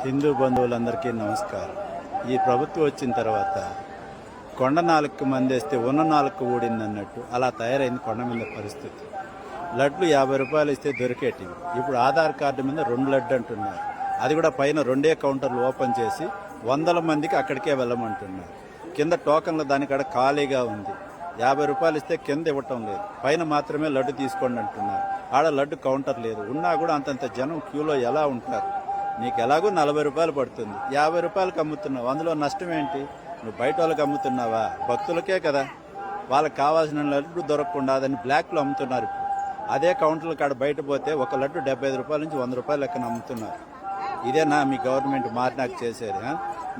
హిందూ బంధువులందరికీ నమస్కారం. ఈ ప్రభుత్వం వచ్చిన తర్వాత కొండ నాలుగు మంది వేస్తే ఉన్న నాలుగు ఊడింది అన్నట్టు అలా తయారైంది కొండ మీద పరిస్థితి. లడ్లు యాభై రూపాయలు ఇస్తే దొరికేటివి. ఇప్పుడు ఆధార్ కార్డు మీద రెండు లడ్డు అంటున్నారు. అది కూడా పైన రెండే కౌంటర్లు ఓపెన్ చేసి వందల మందికి అక్కడికే వెళ్ళమంటున్నారు. కింద టోకన్ల దానికాడ ఖాళీగా ఉంది. యాభై రూపాయలు ఇస్తే కింద ఇవ్వటం లేదు. పైన మాత్రమే లడ్డు తీసుకోండి అంటున్నారు. ఆడ లడ్డు కౌంటర్ లేదు. ఉన్నా కూడా అంతంత జనం క్యూలో ఎలా ఉంటారు? నీకు ఎలాగో నలభై రూపాయలు పడుతుంది. యాభై రూపాయలకు అమ్ముతున్నావు అందులో నష్టం ఏంటి? నువ్వు బయట వాళ్ళకి అమ్ముతున్నావా? భక్తులకే కదా. వాళ్ళకి కావాల్సిన లడ్డు దొరకకుండా దాన్ని బ్లాక్లో అమ్ముతున్నారు ఇప్పుడు. అదే కౌంటర్ల కాడ బయట పోతే ఒక లడ్డు డెబ్బై ఐదు రూపాయల నుంచి వంద రూపాయలు లెక్కన అమ్ముతున్నారు. ఇదేనా మీ గవర్నమెంట్ మారినాక చేసేది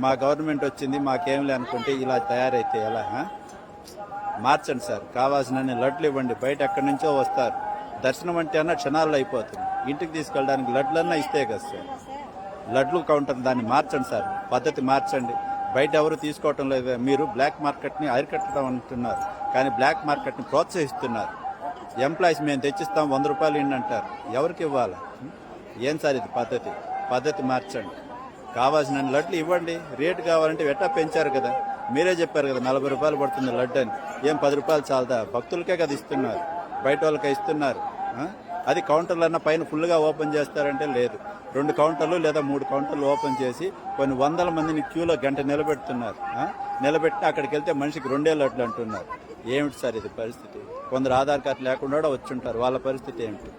మా గవర్నమెంట్ వచ్చింది మాకేం లే అనుకుంటే ఇలా తయారైతే ఎలా మార్చండి సార్. కావాల్సిన లడ్లు ఇవ్వండి. బయట ఎక్కడి నుంచో వస్తారు. దర్శనం అంటే అన్న క్షణాల్లో అయిపోతుంది. ఇంటికి తీసుకెళ్ళడానికి లడ్లన్నా ఇస్తే కదా సార్. లడ్లు కౌంటర్ దాన్ని మార్చండి సార్. పద్ధతి మార్చండి. బయట ఎవరు తీసుకోవటం లేదు. మీరు బ్లాక్ మార్కెట్ని అరికట్టడం అంటున్నారు కానీ బ్లాక్ మార్కెట్ని ప్రోత్సహిస్తున్నారు. ఎంప్లాయీస్ మేము తెచ్చిస్తాం వంద రూపాయలు ఇండి అంటారు ఎవరికి ఇవ్వాలి? ఏం సార్ ఇది పద్ధతి? పద్ధతి మార్చండి. కావాల్సిన లడ్లు ఇవ్వండి. రేటు కావాలంటే ఎట్టా పెంచారు కదా. మీరే చెప్పారు కదా నలభై రూపాయలు పడుతుంది లడ్డు అని. ఏం పది రూపాయలు చాలదా? భక్తులకే కదా ఇస్తున్నారు. బయట వాళ్ళకే ఇస్తున్నారు. అది అది అన్న పైన ఫుల్గా ఓపెన్ చేస్తారంటే లేదు. రెండు కౌంటర్లు లేదా మూడు కౌంటర్లు ఓపెన్ చేసి కొన్ని వందల మందిని క్యూలో గంట నిలబెడుతున్నారు. నిలబెట్టి అక్కడికి వెళ్తే మనిషికి రెండే అంటున్నారు. ఏమిటి సార్ ఇది పరిస్థితి? కొందరు ఆధార్ కార్డు లేకుండా కూడా వచ్చుంటారు. వాళ్ళ పరిస్థితి ఏమిటి?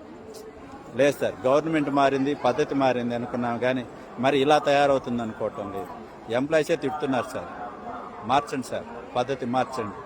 లేదు సార్ గవర్నమెంట్ మారింది పద్ధతి మారింది అనుకున్నాం కానీ మరి ఇలా తయారవుతుంది అనుకోవటం లేదు ఎంప్లాయీసే తిడుతున్నారు సార్. మార్చండి సార్ పద్ధతి మార్చండి.